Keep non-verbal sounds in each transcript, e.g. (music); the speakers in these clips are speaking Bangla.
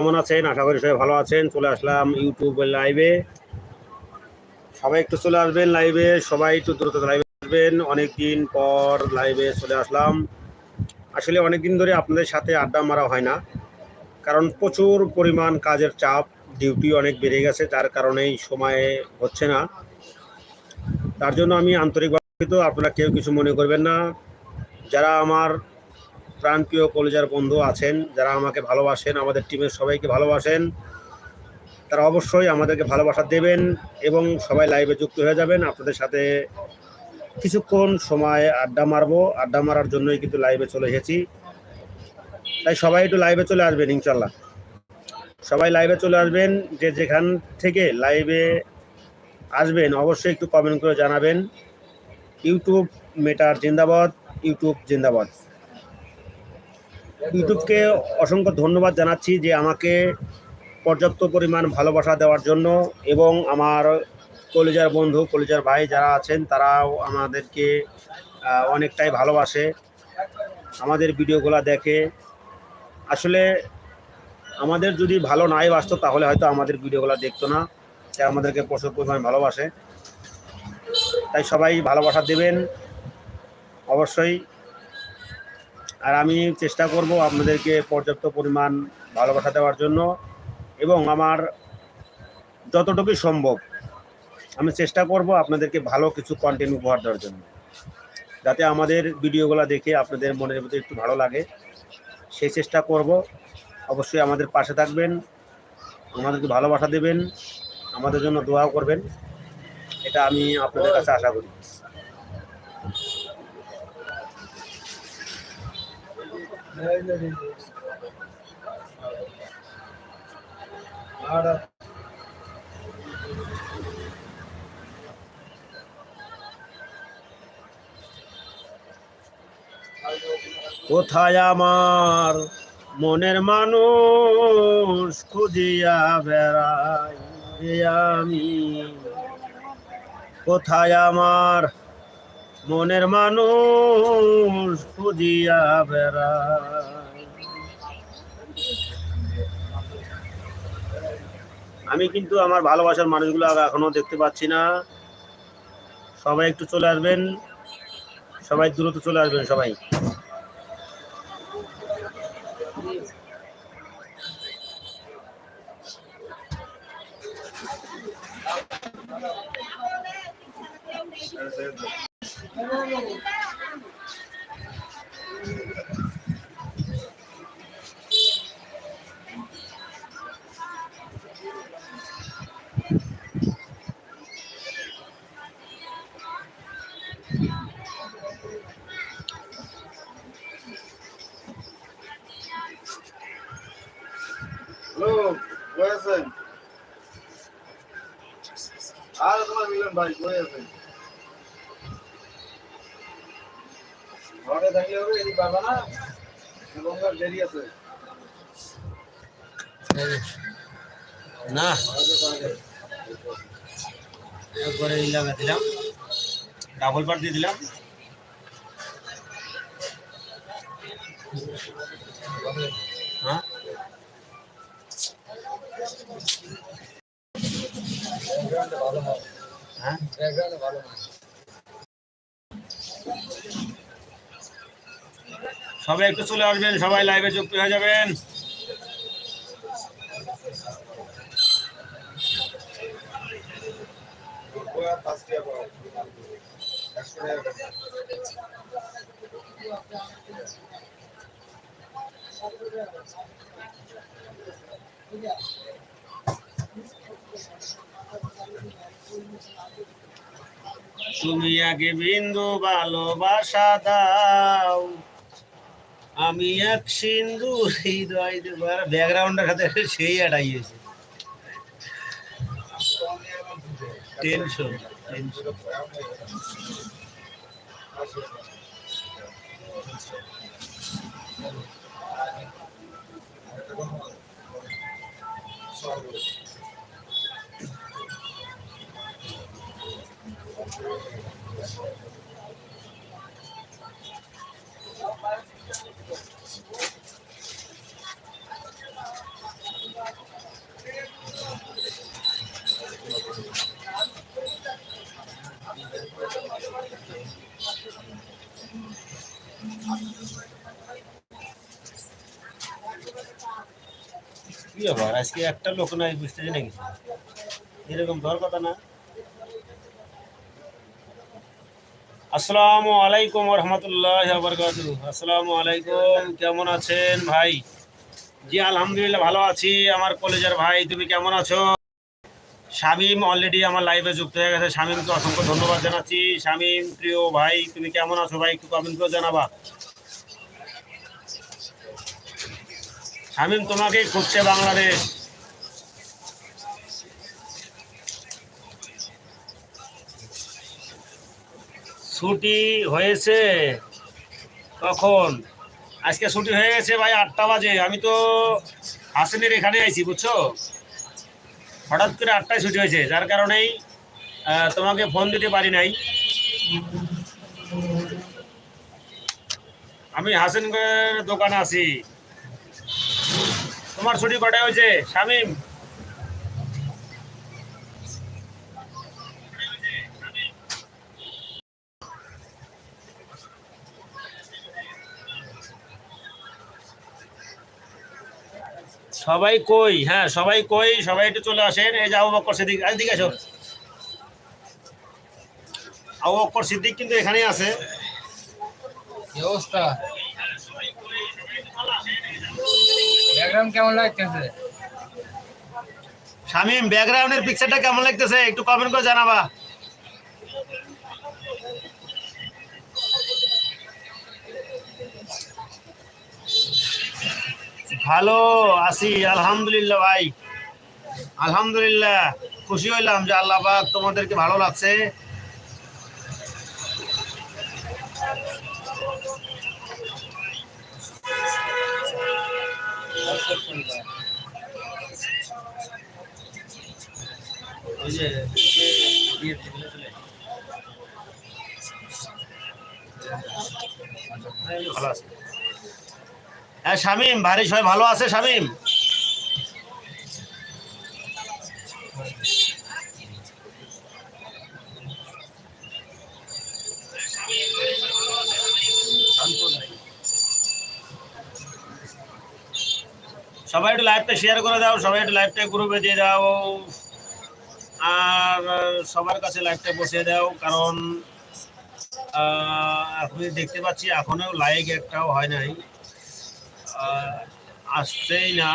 কেমন আছেন? আশা করি সবাই ভালো আছেন। চলে আসলাম ইউটিউব লাইভে সবাই একটু চলে আসবেন লাইভে সবাই একটু দ্রুত লাইভে আসবেন। অনেকদিন পর লাইভে চলে আসলাম। আসলে অনেকদিন ধরে আপনাদের সাথে আড্ডা মারা হয় না। কারণ প্রচুর পরিমাণ কাজের চাপ ডিউটি অনেক বেড়ে গেছে। যার কারণেই সময়ে হচ্ছে না। তার জন্য আমি আন্তরিকভাবে আপনারা কেউ কিছু মনে করবেন না। যারা আমার প্রাণপ্রিয় কলেজার বন্ধু আছেন, যারা আমাকে ভালোবাসেন, আমাদের টিমের সবাইকে ভালোবাসেন, তারা অবশ্যই আমাদেরকে ভালোবাসা দেবেন এবং সবাই লাইভে যুক্ত হয়ে যাবেন। আপনাদের সাথে কিছুক্ষণ সময় আড্ডা মারবো। আড্ডা মারার জন্যই কিন্তু লাইভে চলে এসেছি। তাই সবাই একটু লাইভে চলে আসবেন ইনশাল্লাহ সবাই লাইভে চলে আসবেন, যে যেখান থেকে লাইভে আসবেন, অবশ্যই একটু কমেন্ট করে জানাবেন। ইউটিউব মেটার জিন্দাবাদ, ইউটিউব জিন্দাবাদ। ইউটিউবকে অসংখ্য ধন্যবাদ জানাচ্ছি যে আমাকে পর্যাপ্ত পরিমাণ ভালোবাসা দেওয়ার জন্য এবং আমার কলেজার বন্ধু, কলেজার ভাই যারা আছেন, তারাও আমাদেরকে অনেকটাই ভালোবাসে, আমাদের ভিডিওগুলো দেখে। আসলে আমাদের যদি ভালো নাই বাসতো তাহলে হয়তো আমাদের ভিডিওগুলো দেখতো না। তাই আমাদেরকে প্রচুর পরিমাণ ভালোবাসে। তাই সবাই ভালোবাসা দেবেন। অবশ্যই আর আমি চেষ্টা করব আপনাদেরকে পর্যাপ্ত পরিমাণ ভালোবাসা দেওয়ার জন্য এবং আমার যতটুকু সম্ভব আমি চেষ্টা করব আপনাদেরকে ভালো কিছু কন্টেন্ট উপহার দেওয়ার জন্য। যাতে আমাদের ভিডিওগুলো দেখে আপনাদের মনের মধ্যে একটু ভালো লাগে সেই চেষ্টা করব। অবশ্যই আমাদের পাশে থাকবেন, আমাদেরকে ভালোবাসা দেবেন, আমাদের জন্য দোয়াও করবেন। এটা আমি আপনাদের কাছে আশা করি। কোথায় আমার মনের মানুষ খুঁজিয়া বেড়াই আমি? কোথায় আমার মনের মানুষ খুঁজিয়া বেড়া আমি কিন্তু আমার ভালোবাসার মানুষগুলো এখনও দেখতে পাচ্ছি না। সবাই একটু চলে আসবেন। সবাই দ্রুত চলে আসবেন সবাই। Look, where's? I don't know, Elon, but where is? না এবং দেরি আছে। না। একবারে এই লাগা দিলাম। ডাবল পার দিয়ে দিলাম। হ্যাঁ? হ্যাঁ। সবাই একটু চলে আসবেন সবাই লাইভে যুক্ত হয়ে যাবেন। তুমি আগে বিন্দু ভালোবাসা দাও। আমি এক সিন্ধু হৃদয় দেবার ব্যাকগ্রাউন্ডের সাথে সেই আটাইয়েছে টেনশন টেনশন আজকে একটা লোক নাই বুঝতেছি নাকি এরকম ধর কথা না। আসসালামু আলাইকুম রহমতুল্লাহ বরকাত আসসালামু আলাইকুম, কেমন আছেন ভাই? জি, আলহামদুলিল্লাহ, ভালো আছি। আমার কলেজের ভাই, তুমি কেমন আছো? শামীম অলরেডি আমার লাইভে যুক্ত হয়ে গেছে। শামীমকে অসংখ্য ধন্যবাদ জানাচ্ছি। শামীম, প্রিয় ভাই, তুমি কেমন আছো ভাই? একটু কমেন্ট করে জানাবা। শামীম, তোমাকেই খুঁজছে বাংলাদেশ। ছুটি হয়েছে কখন? আজকে ছুটি হয়ে গেছে ভাই আটটা বাজে। আমি তো হাসিনের এখানে আইছি, বুঝছ? হঠাৎ করে আটটায় ছুটি হয়েছে, যার কারণেই তোমাকে ফোন দিতে পারি নাই। আমি হাসিনের দোকানে আছি। তোমার ছুটি কটায় হয়েছে? শামিম? সবাই কই? হ্যাঁ সবাই কই? সবাই একটু চলে আসেন। এই যে আবু বক্কর সিদ্দিক এদিকে আসো। আবু বক্কর সিদ্দিক কিন্তু এখানেই আছে। অবস্থা? ব্যাকগ্রাউন্ড কেমন লাগতেছে? শামিম ব্যাকগ্রাউন্ডের পিকচারটা কেমন লাগতেছে? একটু কমেন্ট করে জানাবা। ভালো আছি, আলহামদুলিল্লাহ ভাই। আলহামদুলিল্লাহ, খুশি হইলাম যে আল্লাহ পাক তোমাদেরকে ভালো লাগছে। ভালো আছে। হ্যাঁ শামিম, বাড়ির সবাই ভালো আছে, শামিম? সবাই একটু লাইভটা শেয়ার করে দাও, সবাই একটু লাইভটা গ্রুপে দিয়ে দাও। আর সবার কাছে লাইভটা বসিয়ে দাও, কারণ আমি দেখতে পাচ্ছি এখনও লাইক একটাও হয় নাই। আসছেই না।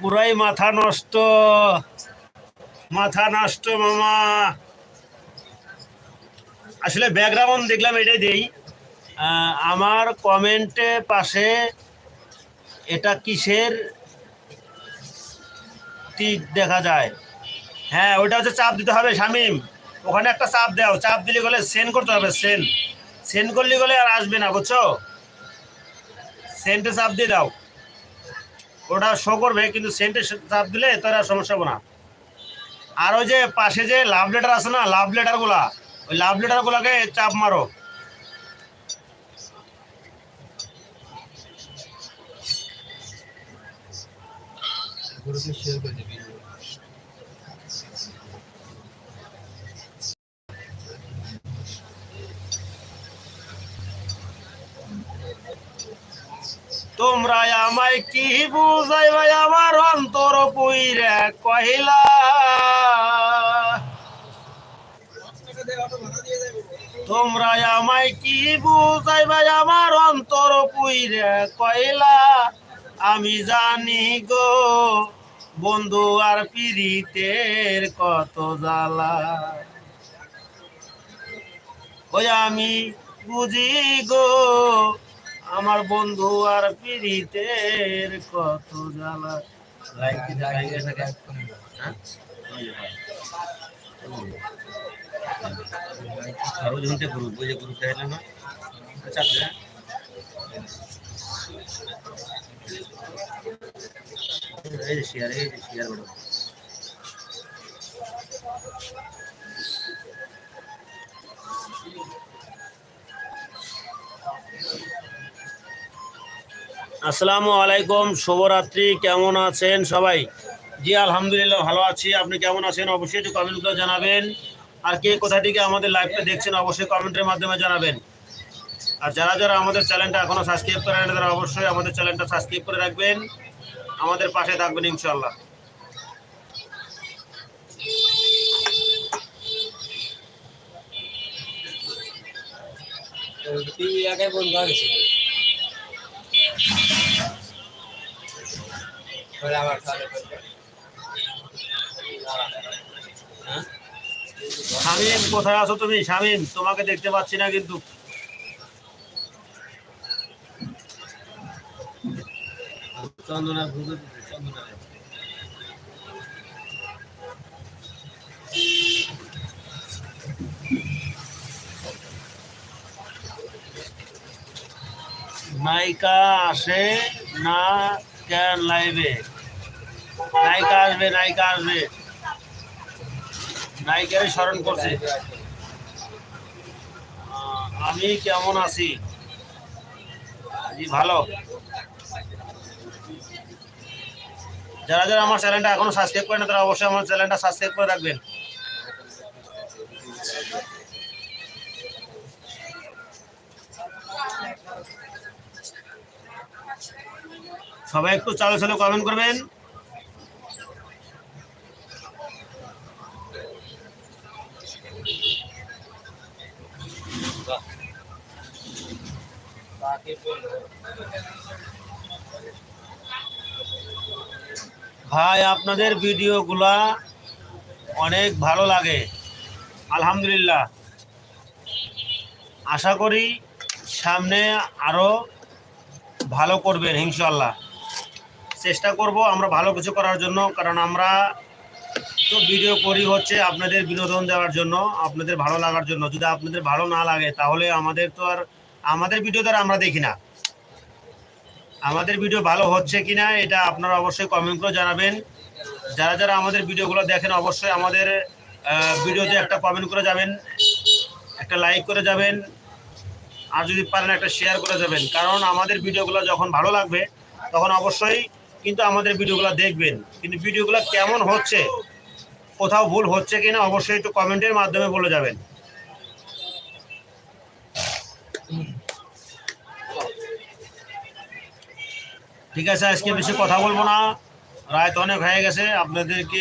পুরাই মাথা নষ্ট। মাথা নষ্ট মামা। আসলে ব্যাকগ্রাউন্ড দেখলাম এটাই দেই। আমার কমেন্টে পাশে এটা কিসের টিক দেখা যায়? হ্যাঁ ওইটা হচ্ছে চাপ দিতে হবে শামিম। ওখানে একটা চাপ দাও। চাপ দিলে গেলে সেন্ড করতে হবে সেন সেন্ড করলে গেলে আর আসবে না, বুঝছ? সেন্টে চাপ দিয়ে দাও। ওটা শো করবে, কিন্তু সেন্টে চাপ দিলে তোর আর সমস্যা হবে না। আর ওই যে পাশে যে লাভ লেটার আছে না লাভ লেটারগুলা ওই লাভ লেটারগুলাকে চাপ মারো। শেয়ার করে তোমরা আমায় কি বুঝাই ভাই? আমার অন্তর পুইরে কহিলা। তোমরা আমায় কি বুঝাই ভাই? আমার অন্তর পুইরে কইলা আমি জানি গো, বন্ধু আর পীড়িতের কত জ্বালা। ওই আমি বুঝি গো আমার বন্ধু আর পীড়িতের কত জ্বালা হ্যাঁ? আরও গ্রুপ গ্রুপ না আচ্ছা আচ্ছা। আসসালামু আলাইকুম, শুভরাত্রি, কেমন আছেন সবাই? জি, আলহামদুলিল্লাহ, ভালো আছি। আপনি কেমন আছেন? অবশ্যই একটু কমেন্ট করে জানাবেন। আর কে কোথা থেকে আমাদের লাইভটা দেখছেন, অবশ্যই কমেন্টের মাধ্যমে জানাবেন। আর যারা যারা আমাদের চ্যানেলটা এখনও সাবস্ক্রাইব করে না তারা অবশ্যই আমাদের চ্যানেলটা সাবস্ক্রাইব করে রাখবেন। আমাদের পাশে থাকবেন ইনশাল্লাহ আগে বন্ধ হয়ে শামিম কোথায় আছো তুমি? শামিম তোমাকে দেখতে পাচ্ছি না কিন্তু। চন্দনা চন্দনা নায়িকা আসে না কেন লাইভে নায়িকা আসবে নায়িকা আসবে। নায়িকারে স্মরণ করছে। আমি কেমন আছি? ভালো। যারা যারা আমার চ্যানেলটা এখনও সাবস্ক্রাইব করেন, তারা অবশ্যই আমার চ্যানেলটা সাবস্ক্রাইব করে রাখবেন। সবাই একটু চালু চালু কমেন্ট করবেন। ভাই, আপনাদের ভিডিওগুলা অনেক ভালো লাগে। আলহামদুলিল্লাহ। আশা করি সামনে আরও ভালো করবেন ইনশাল্লাহ চেষ্টা করব আমরা ভালো কিছু করার জন্য, কারণ আমরা তো ভিডিও করি হচ্ছে আপনাদের বিনোদন দেওয়ার জন্য, আপনাদের ভালো লাগার জন্য। যদি আপনাদের ভালো না লাগে, তাহলে আমাদের তো আর, আমাদের ভিডিও দ্বারা আমরা দেখি না। আমাদের ভিডিও ভালো হচ্ছে কিনা এটা আপনারা অবশ্যই কমেন্ট করে জানাবেন। যারা যারা আমাদের ভিডিওগুলো দেখেন, অবশ্যই আমাদের ভিডিওতে একটা কমেন্ট করে যাবেন, একটা লাইক করে যাবেন, আর যদি পারেন একটা শেয়ার করে যাবেন। কারণ আমাদের ভিডিওগুলো যখন ভালো লাগবে, তখন অবশ্যই কিন্তু আমাদের ভিডিওগুলো দেখবেন। কিন্তু ভিডিওগুলো কেমন হচ্ছে, কোথাও ভুল হচ্ছে কিনা অবশ্যই একটু কমেন্টের মাধ্যমে বলে যাবেন। ঠিক আছে, আজকে বেশি কথা বলব না। রায় অনেক হয়ে গেছে, আপনাদেরকে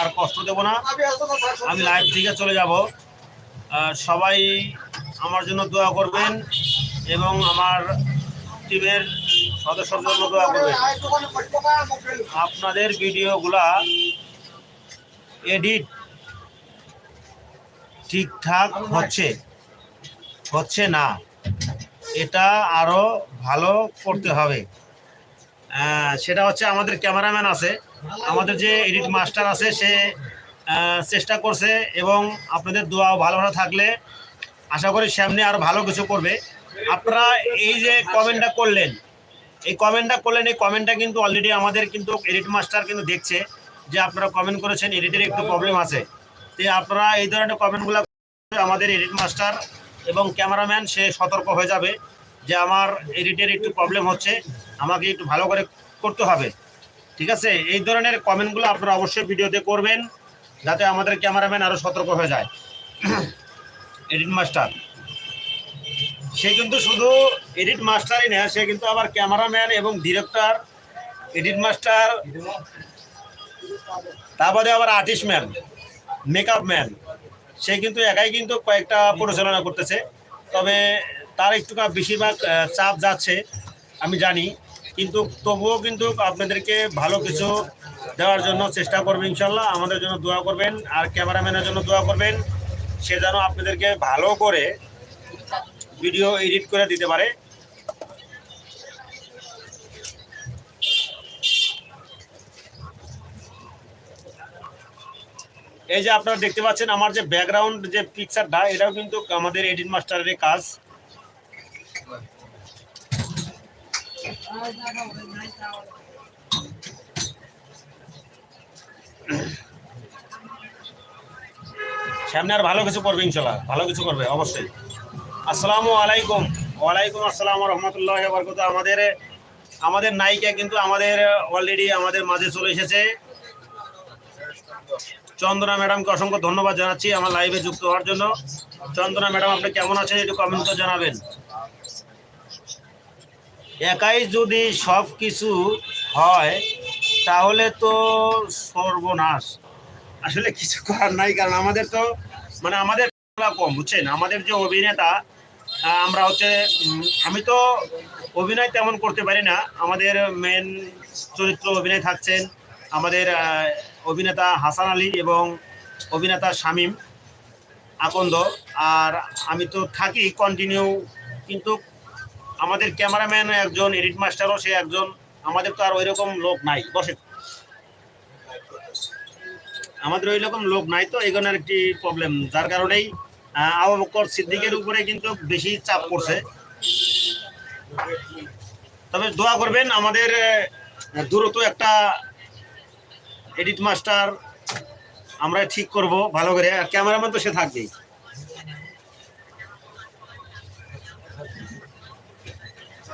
আর কষ্ট দেব না। আমি লাইভ থেকে চলে যাব। সবাই আমার জন্য দোয়া করবেন এবং আমার টিমের সদস্যর জন্য দোয়া করবেন আপনাদের এডিট ঠিকঠাক হচ্ছে হচ্ছে না, এটা আরও ভালো করতে হবে। সেটা হচ্ছে আমাদের ক্যামেরাম্যান আছে, আমাদের যে এডিট মাস্টার আছে, সে চেষ্টা করছে এবং আপনাদের দোয়া ভালো ভালো থাকলে আশা করি সামনে আরও ভালো কিছু করবে। আপনারা এই যে কমেন্টটা করলেন এই কমেন্টটা করলেন, এই কমেন্টটা কিন্তু অলরেডি আমাদের কিন্তু এডিট মাস্টার কিন্তু দেখছে যে আপনারা কমেন্ট করেছেন এডিটের একটু প্রবলেম আছে। তো আপনারা এই ধরনের কমেন্টগুলো আমাদের এডিট মাস্টার এবং ক্যামেরাম্যান সে সতর্ক হয়ে যাবে যে আমার এডিটের একটু প্রবলেম হচ্ছে, আমাকে একটু ভালো করে করতে হবে। ঠিক আছে? এই ধরনের কমেন্টগুলো আপনারা অবশ্যই ভিডিওতে করবেন, যাতে আমাদের ক্যামেরাম্যান আরও সতর্ক হয়ে যায়। (clears throat) এডিট মাস্টার সে কিন্তু শুধু এডিট মাস্টারই না সে কিন্তু আবার ক্যামেরাম্যান এবং ডিরেক্টর এডিট মাস্টার তারপরে আবার আর্টিস্ট ম্যান মেকআপ ম্যান সে কিন্তু একাই কিন্তু কয়েকটা পরিচালনা করতেছে। তবে তার একটু বেশিরভাগ চাপ যাচ্ছে, আমি জানি। কিন্তু তবুও কিন্তু আপনাদেরকে ভালো কিছু দেওয়ার জন্য চেষ্টা করবেন ইনশাল্লাহ। আমাদের জন্য দোয়া করবেন, আর ক্যামেরাম্যানের জন্য দোয়া করবেন। সে যেন আপনাদেরকে ভালো করে ভিডিও এডিট করে দিতে পারে। এই যে আপনারা দেখতে পাচ্ছেন, আমার যে ব্যাকগ্রাউন্ড যে পিকচারটা এটাও কিন্তু আমাদের এডিট মাস্টারের কাজ। সামনে আর ভালো কিছু করবে ইনশাল্লাহ, ভালো কিছু করবে, অবশ্যই। আসসালামু আলাইকুম। ওয়ালাইকুম আসসালাম রহমতুল্লাহ বরকত আমাদের আমাদের নায়িকা কিন্তু আমাদের অলরেডি আমাদের মাঝে চলে এসেছে। চন্দনা ম্যাডামকে অসংখ্য ধন্যবাদ জানাচ্ছি আমার লাইভে যুক্ত হওয়ার জন্য। চন্দনা ম্যাডাম, আপনি কেমন আছেন একটু কমেন্ট করে জানাবেন। একাই যদি সব কিছু হয়, তাহলে তো সর্বনাশ। আসলে কিছু করার নাই, কারণ আমাদের তো মানে আমাদের কম, বুঝছেন? আমাদের যে অভিনেতা আমরা হচ্ছে আমি তো অভিনয় তেমন করতে পারি না। আমাদের মেন চরিত্র অভিনয় থাকছেন আমাদের অভিনেতা হাসান আলী এবং অভিনেতা শামীম আকন্দ। আর আমি তো থাকি কন্টিনিউ কিন্তু আমাদের ক্যামেরাম্যান একজন এডিট মাস্টারও সে একজন, আমাদের তো আর ওই রকম লোক নাই, বসে। আমাদের ওই রকম লোক নাই তো এই একটি প্রবলেম যার কারণেই আহ, আবু বকর সিদ্দিকের উপরে কিন্তু বেশি চাপ পড়ছে। তবে দোয়া করবেন আমাদের দ্রুত একটা এডিট মাস্টার আমরা ঠিক করব ভালো করে আর ক্যামেরাম্যান তো সে থাকবেই।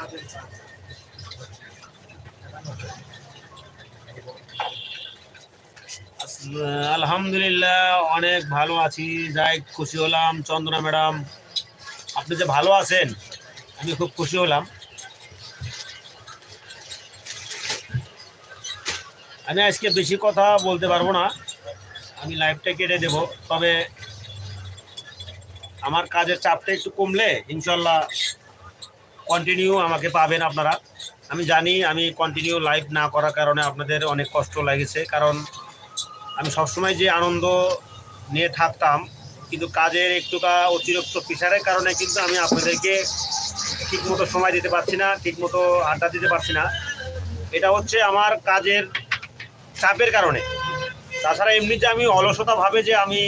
আস- আলহামদুলিল্লাহ, অনেক ভালো আছি। যাই, খুশি হলাম। চন্দনা ম্যাডাম, আপনি যে ভালো আছেন, আমি খুব খুশি হলাম। আমি আজকে বেশি কথা বলতে পারব না। আমি লাইভটা কেটে দেব। তবে আমার কাজের চাপটা একটু কমলে ইনশাল্লাহ কন্টিনিউ আমাকে পাবেন আপনারা। আমি জানি আমি কন্টিনিউ লাইভ না করার কারণে আপনাদের অনেক কষ্ট লাগেছে। কারণ আমি সবসময় যে আনন্দ নিয়ে থাকতাম, কিন্তু কাজের একটুকা অতিরিক্ত প্রেশারের কারণে কিন্তু আমি আপনাদেরকে ঠিকমতো সময় দিতে পারছি না, ঠিকমতো আড্ডা দিতে পারছি না। এটা হচ্ছে আমার কাজের চাপের কারণে। তাছাড়া এমনিতে আমি অলসতা ভাবে যে আমি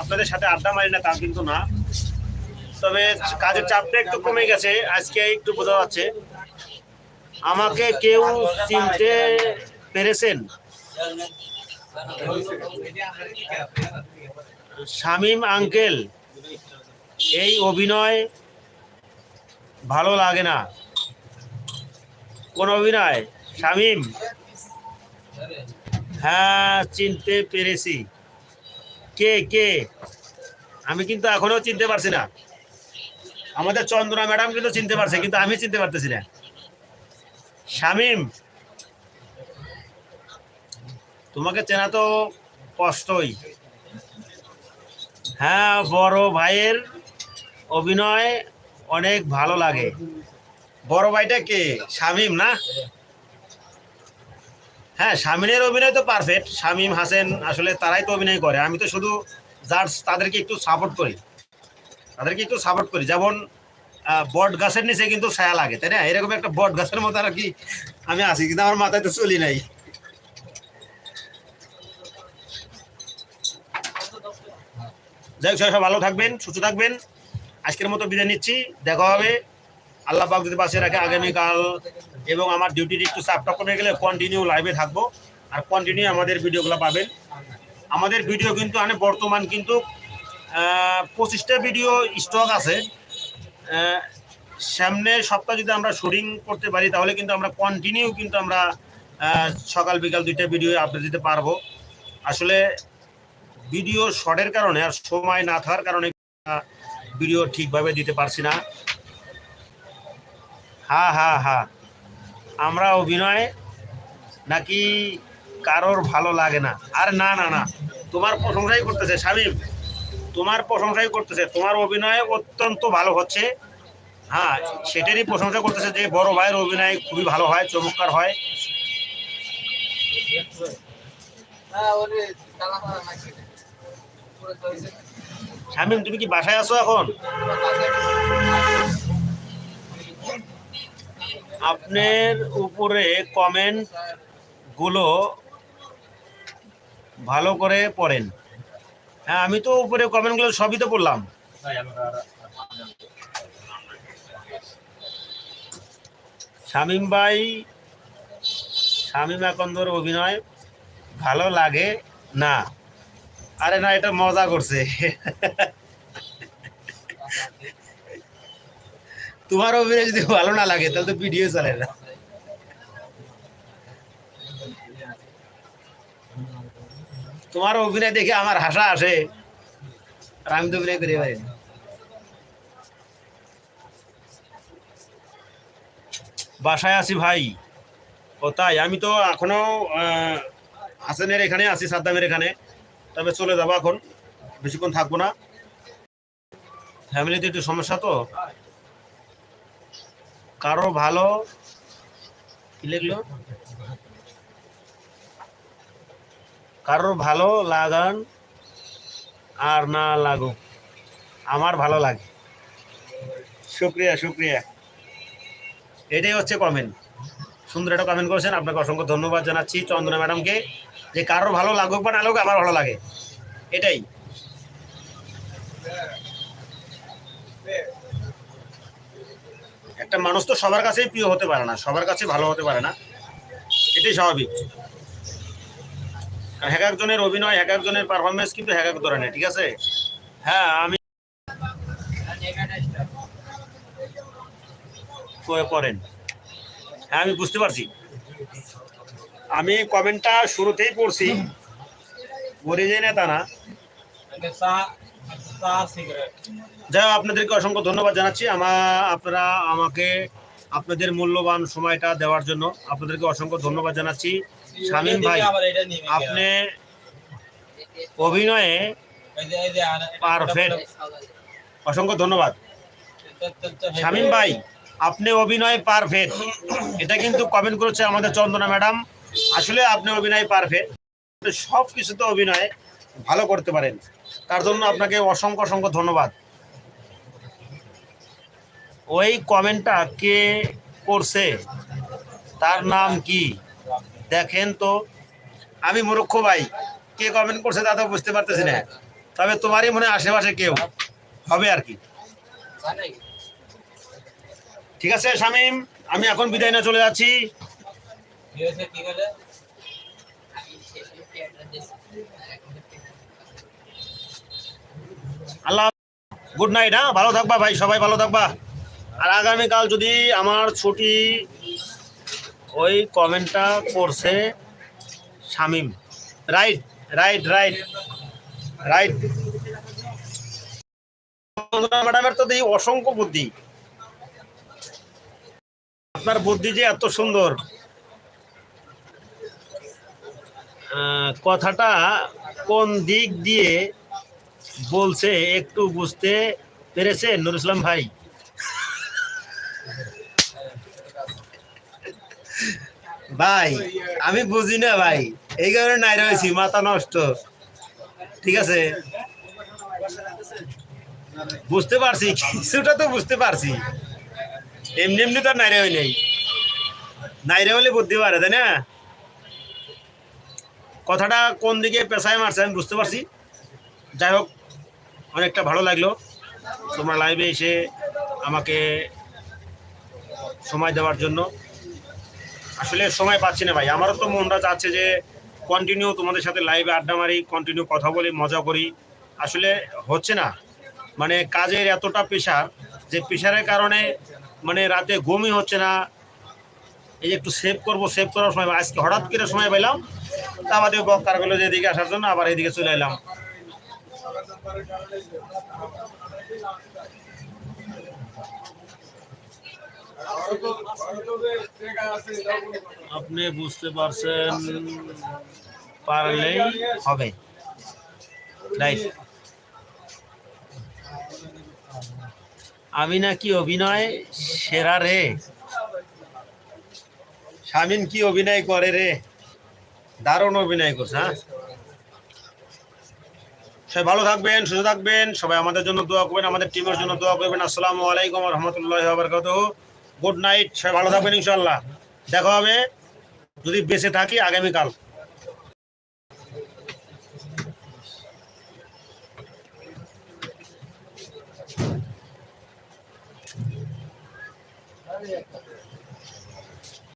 আপনাদের সাথে আড্ডা মারি না, তা কিন্তু না। তবে কাজের চাপটা একটু কমে গেছে, আজকে একটু বোঝা যাচ্ছে। আমাকে কেউ চিনতে পেরেছেন। শামীম আঙ্কেল, এই অভিনয় ভালো লাগে না। কোন অভিনয়? শামীম? হ্যাঁ চিনতে পেরেছি। কে কে? আমি কিন্তু এখনও চিনতে পারছি না। আমাদের চন্দনা ম্যাডাম কিন্তু চিনতে পারছে, কিন্তু আমি চিনতে পারতেছি না। শামীম? তোমাকে চেনা তো কষ্টই হ্যাঁ বড় ভাইয়ের অভিনয় অনেক ভালো লাগে। বড় ভাইটা কে? শামীম না? হ্যাঁ শামীমের অভিনয় তো পারফেক্ট শামীম হাসেন আসলে তারাই তো অভিনয় করে। আমি তো শুধু জাস্ট তাদেরকে একটু সাপোর্ট করি। তাদেরকে একটু সাপোর্ট করি। যেমন বট গাছের নিচে কিন্তু ছায়া লাগে, তাই না? এরকম একটা বট গাছের মতো আর কি আমি আছি, কিন্তু আমার মাথায় তো চলি নাই। যাই হোক, সবাই ভালো থাকবেন, সুস্থ থাকবেন। আজকের মতো বিদায় নিচ্ছি। দেখা হবে। আল্লাহ পাক যদি পাশে রাখে, আগামীকাল এবং আমার ডিউটির একটু চাপটা কমে গেলে কন্টিনিউ লাইভে থাকব। আর কন্টিনিউ আমাদের ভিডিওগুলো পাবেন। আমাদের ভিডিও কিন্তু মানে বর্তমান কিন্তু পঁচিশটা ভিডিও স্টক আছে। সামনে সপ্তাহ যদি আমরা শুটিং করতে পারি, তাহলে কিন্তু আমরা কন্টিনিউ কিন্তু আমরা সকাল বিকাল দুইটা ভিডিও আপডেট দিতে পারব। আসলে ভিডিও শর্টের কারণে আর সময় না থাকার কারণে ভিডিও ঠিকভাবে দিতে পারছি না। হ্যাঁ হ্যাঁ হ্যাঁ আমরা অভিনয় নাকি কারোর ভালো লাগে না? আর না না না। তোমার প্রশংসাই করতেছে, শামীম। তোমার প্রশংসাই করতেছে। তোমার অভিনয় অত্যন্ত ভালো হচ্ছে। হ্যাঁ সেটারই প্রশংসা করতেছে যে বড় ভাইয়ের অভিনয় খুবই ভালো হয়, চমৎকার হয়। শামীম, তুমি কি বাসায় আছো এখন? আপনার উপরে কমেন্টগুলো ভালো করে পড়েন। হ্যাঁ আমি তো উপরে কমেন্টগুলো সবই তো পড়লাম। শামীম ভাই, শামীম আকন্দর অভিনয় ভালো লাগে না। আরে না, এটা মজা করছে। তোমার অভিনয় যদি ভালো না লাগে, তাহলে তো ভিডিও চলে না। তোমার অভিনয় দেখে আমার হাসা আসে। আর আমি তো অভিনয় করতে পারি বাসায় আছি ভাই। ও তাই, আমি তো এখনও হাসানের এখানে আছি, সাদ্দামের এখানে। তবে চলে যাব এখন। বেশিক্ষণ থাকব না। ফ্যামিলিতে একটু সমস্যা তো। কারও ভালো? কি লিখলো? কারোর ভালো লাগান আর না লাগুক। আমার ভালো লাগে। শুক্রিয়া শুক্রিয়া। এটাই হচ্ছে কমেন্ট সুন্দর একটা কমেন্ট করেছেন। আপনাকে অসংখ্য ধন্যবাদ জানাচ্ছি চন্দনা ম্যাডামকে। যে কারোর ভালো লাগুক বা না লাগুক, আমার ভালো লাগে। এটাই। একটা মানুষ তো সবার কাছেই প্রিয় হতে পারে না, সবার কাছে ভালো হতে পারে না। এটাই স্বাভাবিক। আর এক একজনের অভিনয়, এক একজনের পারফরমেন্স কিন্তু এক এক ধরনের, ঠিক আছে? হ্যাঁ আমি করেন হ্যাঁ আমি বুঝতে পারছি। আমি কমেন্টটা শুরুতেই পড়ছি। পড়ে যাই না। তা না যাই হোক, আপনাদেরকে অসংখ্য ধন্যবাদ জানাচ্ছি। আমা আপনারা আমাকে আপনাদের মূল্যবান সময়টা দেওয়ার জন্য আপনাদেরকে অসংখ্য ধন্যবাদ জানাচ্ছি। শামীম ভাই আপনি অভিনয়ে perfect। অসংখ্য ধন্যবাদ। শামীম ভাই আপনি অভিনয় পারফেক্ট। এটা কিন্তু কমেন্ট করেছে আমাদের চন্দনা ম্যাডাম। আসলে আপনি অভিনয় পারফেক্ট সব কিছুতে অভিনয় ভালো করতে পারেন। তার জন্য আপনাকে অসংখ্য অসংখ্য ধন্যবাদ। ওই কমেন্টটা কে করছে? তার নাম কি? দেখেন তো। আমি মূর্খ ভাই। কে কমেন্ট করছে তা তো বুঝতে পারতেছি না। তবে তোমারই মনে আশেপাশে কেউ হবে আর কি। ঠিক আছে, শামিম, আমি এখন বিদায় না চলে যাচ্ছি। আল্লাহ গুড নাইট হ্যাঁ? ভালো থাকবা ভাই, সবাই ভালো থাকবা। আর আগামীকাল যদি আমার ছুটি, ওই কমেন্টটা করছে Shamim. Right right right right ম্যাডামের তো অসংখ্য বুদ্ধি। আপনার বুদ্ধি যে এত সুন্দর। কথাটা কোন দিক দিয়ে বলছে একটু বুঝতে পেরেছে নুর ইসলাম ভাই? ভাই, আমি বুঝি না ভাই। এই কারণে নাই রয়েছি, মাথা নষ্ট। ঠিক আছে? বুঝতে পারছি, কিছুটা তো বুঝতে পারছি। এমনি এমনি তো নাইরে হই নেই। নাইরে হলে বুদ্ধি পারে তাই না? কথাটা কোন দিকে পেশায় মারছে আমি বুঝতে পারছি। যাই হোক, অনেকটা ভালো লাগল। তোমার লাইভে এসে আমাকে সময় দেওয়ার জন্য। আসলে সময় পাচ্ছি না ভাই। আমারও তো মনটা চাচ্ছে যে কন্টিনিউ তোমাদের সাথে লাইভে আড্ডা মারি কন্টিনিউ কথা বলি, মজা করি। আসলে হচ্ছে না। মানে কাজের এতটা প্রেশার যে প্রেশারের কারণে মানে রাতে ঘুমই হচ্ছে না। এই যে একটু সেভ করব সেভ করার সময়, আজকে হঠাৎ করে সময় পেলাম। তা আমাদের বক্কারগুলো যে এদিকে আসার জন্য আবার এদিকে চলে এলাম। আপনি বুঝতে পারছেন, পারলেই হবে। রাইট আমি নাকি অভিনয় সেরা রে। শামিন কি অভিনয় করে রে? দারুণ অভিনয় করছে হ্যাঁ? সবাই ভালো থাকবেন, সুস্থ থাকবেন। সবাই আমাদের জন্য দোয়া করবেন, আমাদের টিমের জন্য দোয়া করবেন। আসসালামু আলাইকুম রহমতুল্লাহ আবরকাত গুড নাইট, সবাই ভালো থাকবেন ইনশাল্লাহ দেখা হবে যদি বেঁচে থাকি আগামীকাল। Yeah.